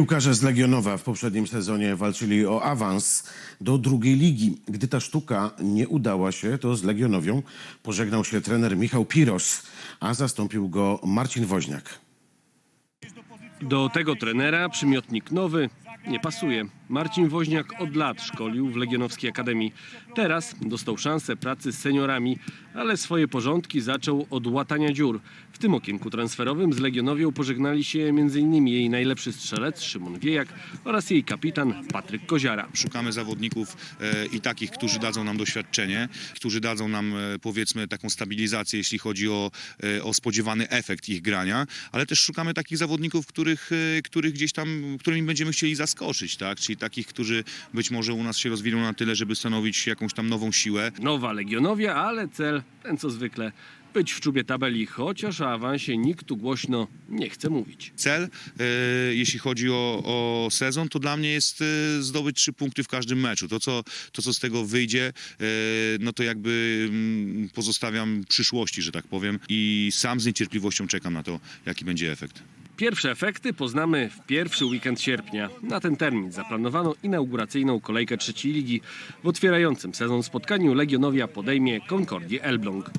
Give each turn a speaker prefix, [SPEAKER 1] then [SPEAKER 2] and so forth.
[SPEAKER 1] Piłkarze z Legionowa w poprzednim sezonie walczyli o awans do drugiej ligi. Gdy ta sztuka nie udała się, to z Legionowią pożegnał się trener Michał Piros, a zastąpił go Marcin Woźniak.
[SPEAKER 2] Do tego trenera przymiotnik nowy nie pasuje. Marcin Woźniak od lat szkolił w Legionowskiej Akademii. Teraz dostał szansę pracy z seniorami, ale swoje porządki zaczął od łatania dziur. W tym okienku transferowym z Legionowią pożegnali się m.in. jej najlepszy strzelec Szymon Wiejak oraz jej kapitan Patryk Koziara.
[SPEAKER 3] Szukamy zawodników e, i takich, którzy dadzą nam doświadczenie, którzy dadzą nam e, powiedzmy taką stabilizację, jeśli chodzi o, e, o spodziewany efekt ich grania, ale też szukamy takich zawodników, których, których gdzieś tam, którymi będziemy chcieli zaskoczyć, tak? Czyli takich, którzy być może u nas się rozwiną na tyle, żeby stanowić jakąś tam nową siłę.
[SPEAKER 2] Nowa Legionowia, ale cel ten co zwykle być w czubie tabeli, chociaż o awansie nikt tu głośno nie chce mówić.
[SPEAKER 3] Cel, e, jeśli chodzi o, o sezon, to dla mnie jest e, zdobyć trzy punkty w każdym meczu. To, co, to, co z tego wyjdzie, e, no to jakby mm, pozostawiam przyszłości, że tak powiem, i sam z niecierpliwością czekam na to, jaki będzie efekt.
[SPEAKER 2] Pierwsze efekty poznamy w pierwszy weekend sierpnia. Na ten termin zaplanowano inauguracyjną kolejkę trzeciej ligi. W otwierającym sezon spotkaniu Legionowia podejmie Concordię Elbląg.